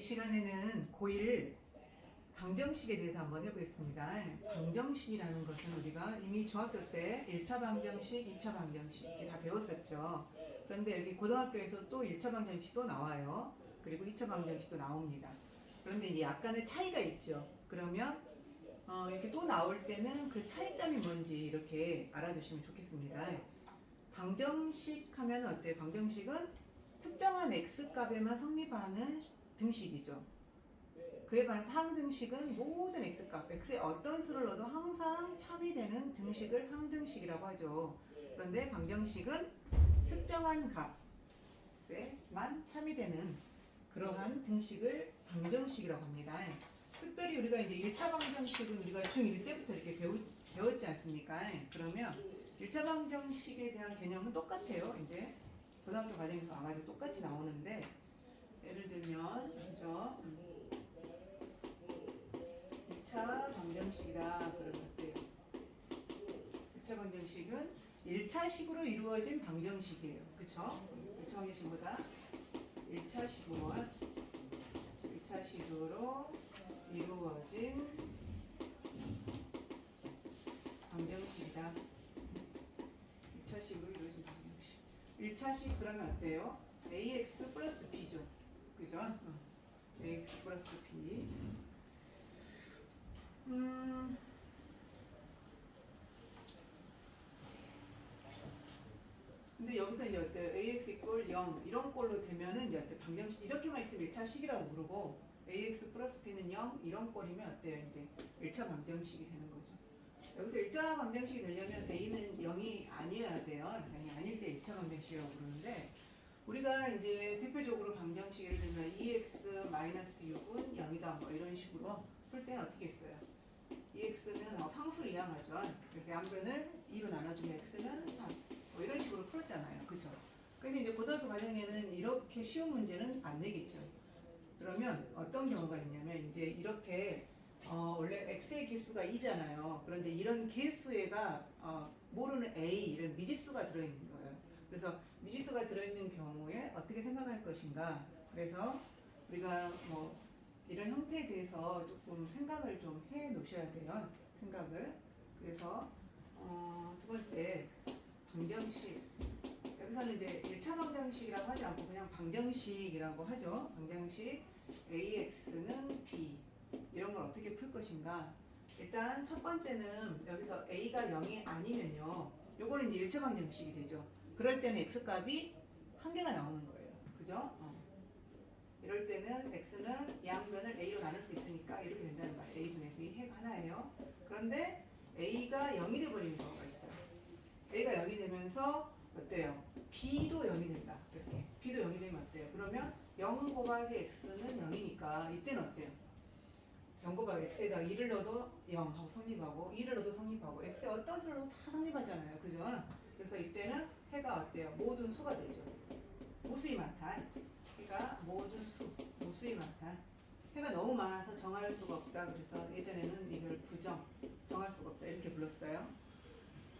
시간에는 고1 방정식에 대해서 한번 해보겠습니다. 방정식이라는 것은 우리가 이미 중학교 때 1차 방정식, 2차 방정식 이렇게 다 배웠었죠. 그런데 여기 고등학교에서 또 1차 방정식도 나와요. 그리고 2차 방정식도 나옵니다. 그런데 이제 약간의 차이가 있죠. 그러면 어, 이렇게 또 나올 때는 그 차이점이 뭔지 이렇게 알아두시면 좋겠습니다. 방정식 하면 어때요? 방정식은 특정한 x 값에만 성립하는 시- 등식이죠. 그에 반해서 항등식은 모든 x 값, x의 어떤 수를 넣어도 항상 첩이 등식을 항등식이라고 하죠. 그런데 방정식은 특정한 값에만 첩이 되는 그러한 등식을 방정식이라고 합니다. 특별히 우리가 이제 1차 방정식은 우리가 중1 때부터 이렇게 배우, 배웠지 않습니까? 그러면 1차 방정식에 대한 개념은 똑같아요. 이제 고등학교 과정에서 와가지고 똑같이 나오는데 예를 들면 그죠? 2차 방정식이라 그러면 어때요? 2차 방정식은 1차식으로 이루어진 방정식이에요. 그쵸? 1차 방정식보다 1차식으로 1차식으로 이루어진 방정식이다. 2차식으로 이루어진 방정식. 1차식 그러면 어때요? ax 플러스 b죠. 그죠? 어. ax 플러스 b. 음. 근데 여기서 이제 어때요? ax 이꼴 0 이런 꼴로 되면은 이제 어때 방정식 이렇게만 있으면 1차식이라고 부르고 ax 플러스 b는 0 이런 꼴이면 어때요? 이제 1차 방정식이 되는 거죠. 여기서 1차 방정식이 되려면 a는 0이 아니어야 돼요. 0이 아닐 때 1차 방정식이라고 부르는데 우리가 이제 대표적으로 방정식 예를 들면 2x 마이너스 6은 0이다 뭐 이런 식으로 풀 때는 어떻게 했어요? 2x는 어, 상수를 이항하죠. 그래서 양변을 2로 나눠주면 x는 3. 뭐 이런 식으로 풀었잖아요. 그죠? 근데 이제 고등학교 과정에는 이렇게 쉬운 문제는 안 내겠죠. 그러면 어떤 경우가 있냐면 이제 이렇게 어, 원래 x의 개수가 2잖아요. 그런데 이런 개수에가 어, 모르는 a 이런 미지수가 들어있는 거예요. 그래서 미지수가 들어있는 경우에 어떻게 생각할 것인가. 그래서 우리가 뭐 이런 형태에 대해서 조금 생각을 좀 해 놓으셔야 돼요. 생각을. 그래서 어, 두 번째 방정식. 여기서는 이제 1차 방정식이라고 하지 않고 그냥 방정식이라고 하죠. 방정식 AX는 B. 이런 걸 어떻게 풀 것인가? 일단 첫 번째는 여기서 A가 0이 아니면요. 요거는 이제 1차 방정식이 되죠. 그럴 때는 X 값이 한 개가 나오는 거예요. 그죠? 어. 이럴 때는 x는 양변을 a로 나눌 수 있으니까 이렇게 된다는 말이에요. a 분의 b 해가 하나예요. 그런데 a가 0이 돼버리는 경우가 있어요. a가 0이 되면서 어때요? b도 0이 된다. 이렇게 b도 0이 되면 어때요? 그러면 0 곱하기 x는 0이니까 이때는 어때요? 0 곱하기 x에다가 2를 넣어도 0 하고 성립하고 2를 넣어도 성립하고 x에 어떤 넣어도 다 성립하잖아요. 그죠? 그래서 이때는 해가 어때요? 모든 수가 되죠. 무수히 많다. 해가 모든 수, 무수히 많다. 해가 너무 많아서 정할 수가 없다. 그래서 예전에는 이걸 부정, 정할 수가 없다. 이렇게 불렀어요.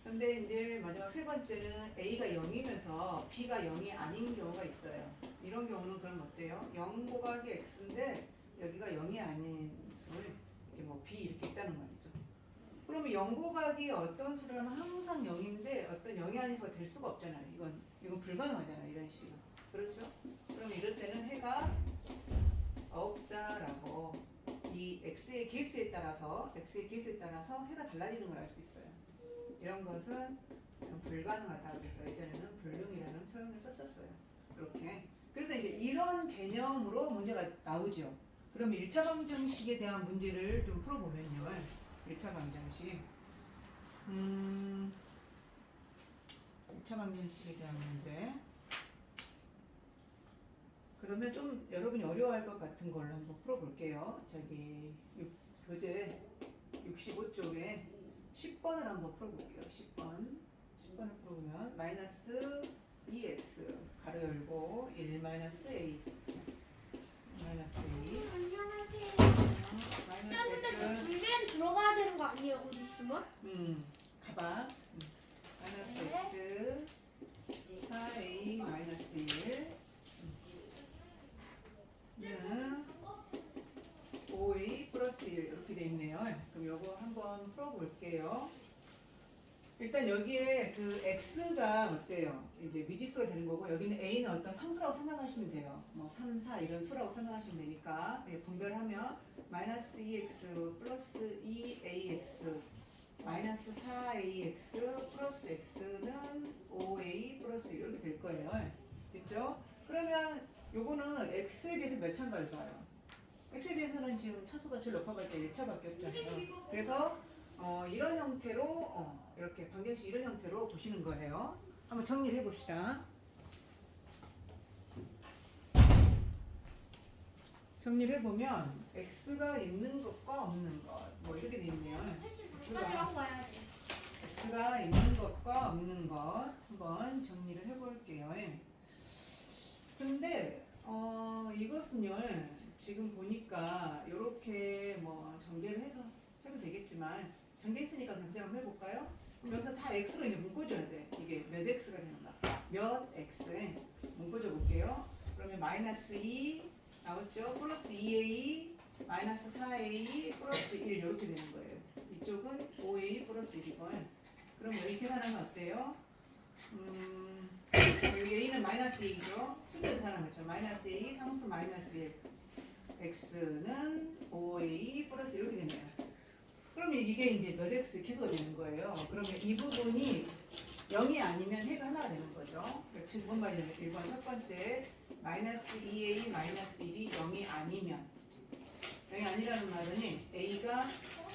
근데 이제 마지막 세 번째는 A가 0이면서 B가 0이 아닌 경우가 있어요. 이런 경우는 그럼 어때요? 0 곱하기 X인데 여기가 0이 아닌 수를 이렇게 뭐 B 이렇게 있다는 말이죠. 그러면 0 곱하기 어떤 수를 하면 항상 0인데 어떤 0이 아닌 수가 될 수가 없잖아요. 이건, 이건 불가능하잖아요. 이런 식으로. 그렇죠? 그럼 이럴 때는 해가 없다라고 이 x의 개수에 따라서 x의 개수에 따라서 해가 달라지는 걸 알 수 있어요. 이런 것은 좀 불가능하다 그래서 예전에는 불능이라는 표현을 썼었어요. 이렇게. 그래서 이제 이런 개념으로 문제가 나오죠. 그럼 1차 방정식에 대한 문제를 좀 풀어보면요. 1차 방정식. 음, 1차 방정식에 대한 문제. 그러면 좀 여러분이 어려워할 것 같은 걸로 한번 풀어볼게요. 저기 육- 교재 65쪽에 10번을 한번 풀어볼게요. 10번. 10번을 풀어보면 마이너스 2x 가로 열고 1 마이너스 a 마이너스 a 안녕하세요. 마이너스 쌤, 근데 x 불리엔 들어가야 되는 거 아니에요, 곧 있으면? 음 가봐 음. 마이너스 x 4a 마이너스 1는 있네요. 그럼 요거 한번 풀어볼게요. 일단 여기에 그 x가 어때요? 이제 미지수가 되는 거고 여기는 a는 어떤 상수라고 생각하시면 돼요. 뭐 3, 4 이런 수라고 생각하시면 되니까 예, 분별하면 마이너스 2x 플러스 2ax 마이너스 4ax 플러스 x는 5a 플러스 이렇게 될 거예요. 됐죠? 그러면 요거는 x에 대해서 몇 차인가를 봐요. x에 대해서는 지금 차수가 제일 높아봤자 1차밖에 없잖아요. 그래서 어, 이런 형태로 어, 이렇게 방정식 이런 형태로 보시는 거예요. 한번 정리를 해봅시다. 정리를 해보면 x가 있는 것과 없는 것 뭐 이렇게 돼 있네요. 끝까지 하고 와야 돼. x가 있는 것과 없는 것 한번 정리를 해볼게요. 예. 근데 어, 이것은요 지금 보니까 이렇게 뭐 전개를 해서 해도 되겠지만 전개했으니까 그냥 그대로 한번 해볼까요? 여기서 다 x로 이제 묶어줘야 돼. 이게 몇 x가 되는가? 몇 x에 묶어줘 볼게요. 그러면 마이너스 2 나왔죠? 플러스 2a 마이너스 4a 플러스 1 이렇게 되는 거예요. 이쪽은 5a 플러스 1이고 그럼 여기 계산하면 어때요? 음, 여기 a는 마이너스 2죠? 순서 계산하면 그렇죠? 마이너스 a 상수 마이너스 1 x는 5a 플러스 이렇게 되네요. 그러면 이게 이제 몇 x 기수가 되는 거예요. 그러면 이 부분이 0이 아니면 해가 하나가 되는 거죠. 그러니까 지금 뭔 말이냐면 1번 첫 번째 마이너스 2a 마이너스 1이 0이 아니면 0이 아니라는 말은 a가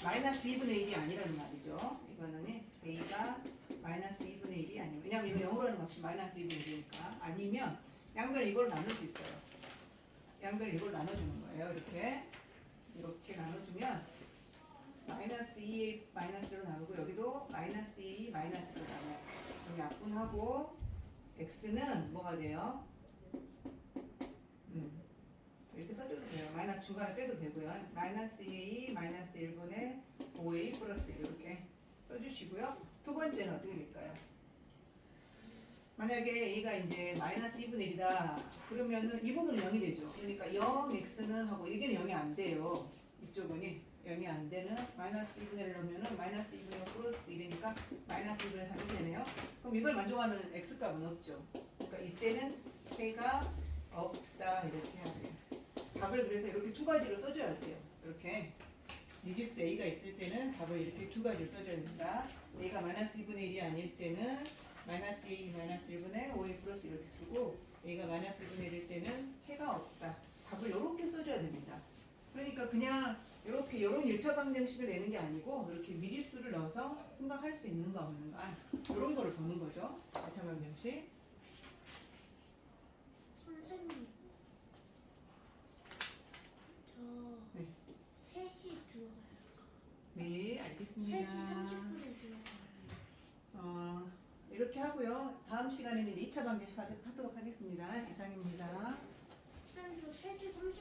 마이너스 2분의 1이 아니라는 말이죠. 이거는 a가 마이너스 2분의 1이 아니면 왜냐면 이거 0으로 하는 값이 마이너스 2분의 1이니까 아니면 양변 이걸 나눌 수 있어요. 양변 이걸 나눠주는 거예요. 이렇게 이렇게 나눠주면 마이너스 2a 마이너스로 나누고 여기도 마이너스 2 마이너스로 나눠요. 그럼 약분하고 x는 뭐가 돼요? 음, 써줘도 돼요. 마이너스 중간에 빼도 되고요. 마이너스 2a 마이너스 1분의 5a 플러스 1 이렇게 써주시고요. 두 번째는 어떻게 될까요? 만약에 a가 이제 마이너스 2분의 1이다 그러면은 이 부분은 0이 되죠. 그러니까 0x는 하고 여기는 0이 안 돼요. 이쪽은 0이 안 되는 마이너스 2분의 1 넣으면은 마이너스 2분의 1 플러스 1이니까 마이너스 2분의 3이 되네요. 그럼 이걸 만족하는 x값은 없죠. 그러니까 이때는 해가 없다 이렇게 돼요. 답을 그래서 이렇게 두 가지로 써줘야 돼요. 이렇게 미지수 a가 있을 때는 답을 이렇게 두 가지로 써줘야 됩니다. a가 마이너스 2분의 1이 아닐 때는 마이너스 a 마이너스 1분의 5a 플러스 이렇게 쓰고 a가 마이너스 2분의 1일 때는 해가 없다. 답을 이렇게 써줘야 됩니다. 그러니까 그냥 이렇게 이런 1차 방정식을 내는 게 아니고 이렇게 미리수를 넣어서 생각할 수 있는가 없는가 이런 거를 보는 거죠. 1차 방정식. 선생님. 저 네. 3시 들어가요. 네, 알겠습니다. 3시 30분에 들어가요. 어, 이렇게 하고요. 다음 시간에는 2차 방정식 하- 하도록 하겠습니다. 이상입니다. 선생님 저 3시 30분